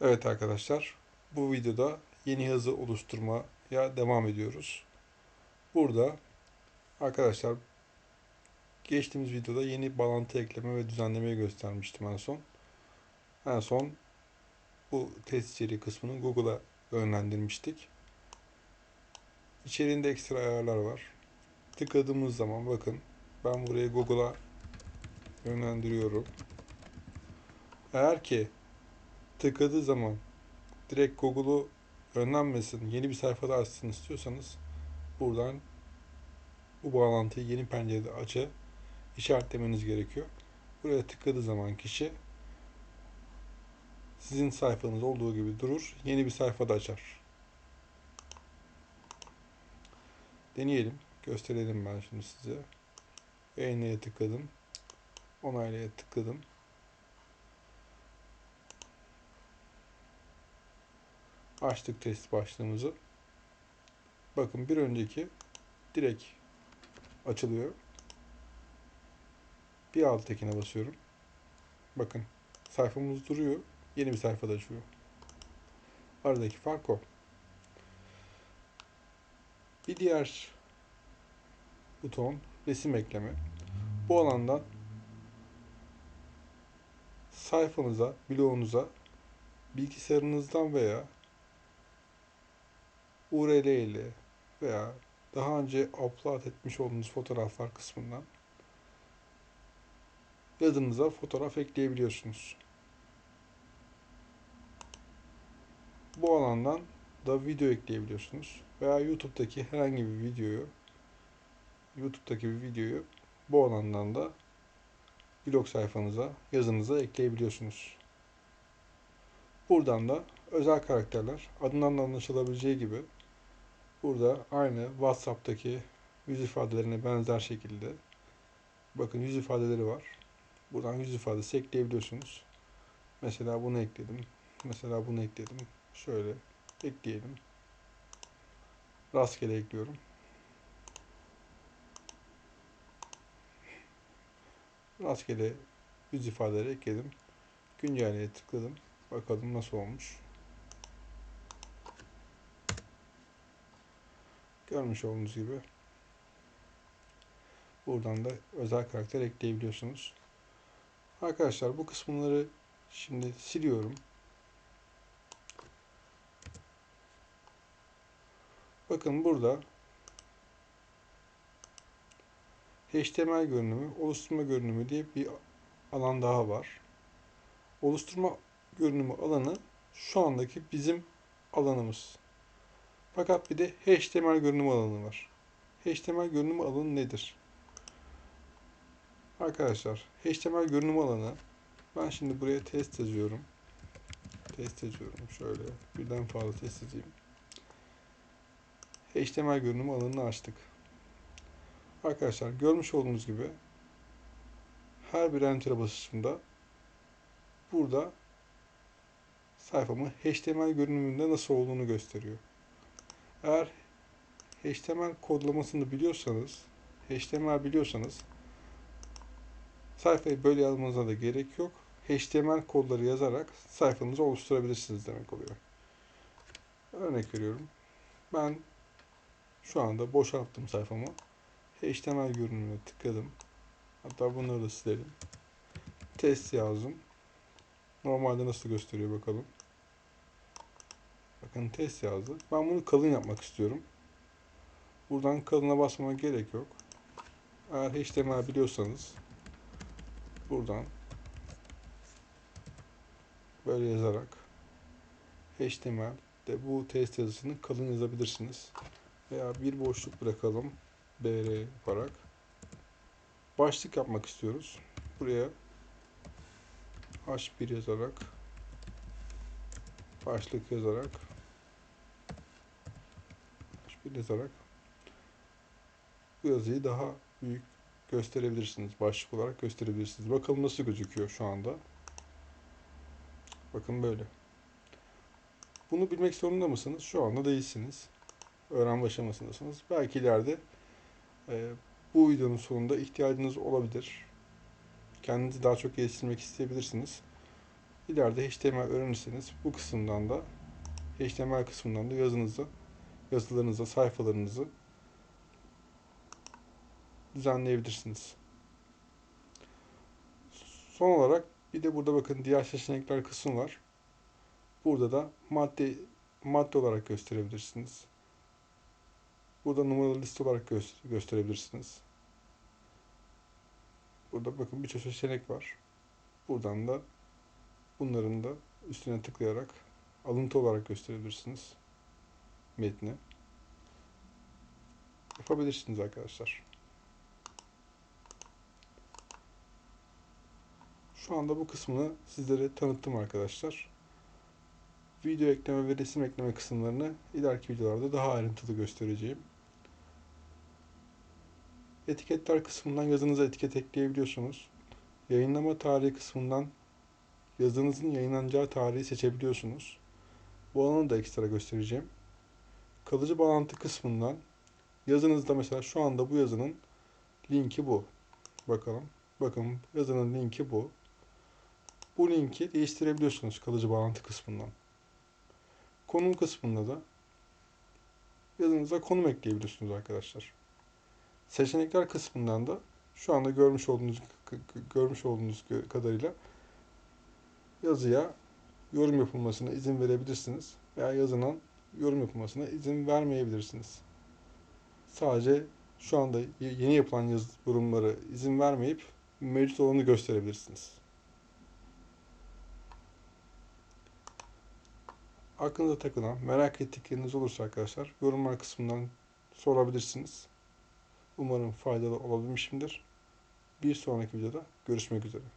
Evet arkadaşlar, bu videoda yeni hızı oluşturmaya devam ediyoruz. Burada arkadaşlar geçtiğimiz videoda yeni bağlantı ekleme ve düzenlemeyi göstermiştim en son. En son bu test içeriği kısmını Google'a yönlendirmiştik. İçeriğinde ekstra ayarlar var. Tıkladığımız zaman bakın ben burayı Google'a yönlendiriyorum. Eğer ki tıkladığı zaman direkt Google'u önlenmesin, yeni bir sayfada açsın istiyorsanız buradan bu bağlantıyı yeni pencerede açı işaretlemeniz gerekiyor. Buraya tıkladığı zaman kişi sizin sayfanız olduğu gibi durur, yeni bir sayfada açar. Deneyelim, gösterelim ben şimdi size. Yayınlaya tıkladım, onaylaya tıkladım. Açtık test başlığımızı. Bakın bir önceki direkt açılıyor. Bir alttakine basıyorum. Bakın sayfamız duruyor. Yeni bir sayfada açıyor. Aradaki fark o. Bir diğer buton resim ekleme. Bu alandan sayfanıza, bloğunuza bilgisayarınızdan veya URL ile veya daha önce upload etmiş olduğunuz fotoğraflar kısmından yazınıza fotoğraf ekleyebiliyorsunuz. Bu alandan da video ekleyebiliyorsunuz. Veya YouTube'daki herhangi bir videoyu YouTube'daki bir videoyu bu alandan da blog sayfanıza, yazınıza ekleyebiliyorsunuz. Buradan da özel karakterler adından da anlaşılabileceği gibi Burada aynı WhatsApp'taki yüz ifadelerine benzer şekilde bakın yüz ifadeleri var. Buradan yüz ifadesi ekleyebiliyorsunuz. Mesela bunu ekledim. Mesela bunu ekledim. Şöyle ekleyelim. Rastgele ekliyorum. Rastgele yüz ifadeleri ekledim. Güncelleye tıkladım. Bakalım nasıl olmuş. Görmüş olduğunuz gibi buradan da özel karakter ekleyebiliyorsunuz. Arkadaşlar bu kısımları şimdi siliyorum. Bakın burada HTML görünümü, oluşturma görünümü diye bir alan daha var. Oluşturma görünümü alanı şu andaki bizim alanımız. Fakat bir de HTML görünüm alanı var. HTML görünüm alanı nedir? Arkadaşlar HTML görünüm alanı ben şimdi buraya test yazıyorum. Test yazıyorum. Şöyle birden fazla test yazayım. HTML görünüm alanını açtık. Arkadaşlar görmüş olduğunuz gibi her bir enter basışımda burada sayfamın HTML görünümünde nasıl olduğunu gösteriyor. Eğer HTML kodlamasını biliyorsanız, HTML biliyorsanız sayfayı böyle yazmanıza da gerek yok. HTML kodları yazarak sayfanızı oluşturabilirsiniz demek oluyor. Örnek veriyorum. Ben şu anda boşalttım sayfamı. HTML görünümüne tıkladım. Hatta bunları da silelim. Test yazdım. Normalde nasıl gösteriyor bakalım. Bakın test yazdı. Ben bunu kalın yapmak istiyorum. Buradan kalına basmama gerek yok. Eğer HTML biliyorsanız buradan böyle yazarak HTML de bu test yazısını kalın yazabilirsiniz. Veya bir boşluk bırakalım. BR yaparak. Başlık yapmak istiyoruz. Buraya H1 yazarak başlık yazarak H1 yazarak bu yazıyı daha büyük gösterebilirsiniz. Başlık olarak gösterebilirsiniz. Bakalım nasıl gözüküyor şu anda. Bakın böyle. Bunu bilmek zorunda mısınız? Şu anda değilsiniz. Öğrenme aşamasındasınız. Belki ileride e, bu videonun sonunda ihtiyacınız olabilir. Kendinizi daha çok geliştirmek isteyebilirsiniz. ileride HTML öğrenirseniz bu kısımdan da HTML kısmından da yazınızı, yazılarınızı, sayfalarınızı düzenleyebilirsiniz. Son olarak bir de burada bakın diğer seçenekler kısmı var. Burada da madde madde olarak gösterebilirsiniz. Burada numaralı liste olarak gö- gösterebilirsiniz. Burada bakın birçok seçenek var. Buradan da bunların da üstüne tıklayarak alıntı olarak gösterebilirsiniz metni. Yapabilirsiniz arkadaşlar. Şu anda bu kısmını sizlere tanıttım arkadaşlar. Video ekleme ve resim ekleme kısımlarını ileriki videolarda daha ayrıntılı göstereceğim. Etiketler kısmından yazınıza etiket ekleyebiliyorsunuz. Yayınlama tarihi kısmından yazınızın yayınlanacağı tarihi seçebiliyorsunuz. Bu alanı da ekstra göstereceğim. Kalıcı bağlantı kısmından yazınızda mesela şu anda bu yazının linki bu. Bakalım. Bakın yazının linki bu. Bu linki değiştirebiliyorsunuz kalıcı bağlantı kısmından. Konum kısmında da yazınıza konum ekleyebiliyorsunuz arkadaşlar. Seçenekler kısmından da şu anda görmüş olduğunuz görmüş olduğunuz kadarıyla yazıya yorum yapılmasına izin verebilirsiniz veya yazının yorum yapılmasına izin vermeyebilirsiniz. Sadece şu anda yeni yapılan yazı yorumları izin vermeyip mevcut olanı gösterebilirsiniz. Aklınıza takılan, merak ettikleriniz olursa arkadaşlar yorumlar kısmından sorabilirsiniz. Umarım faydalı olabilmişimdir. Bir sonraki videoda görüşmek üzere.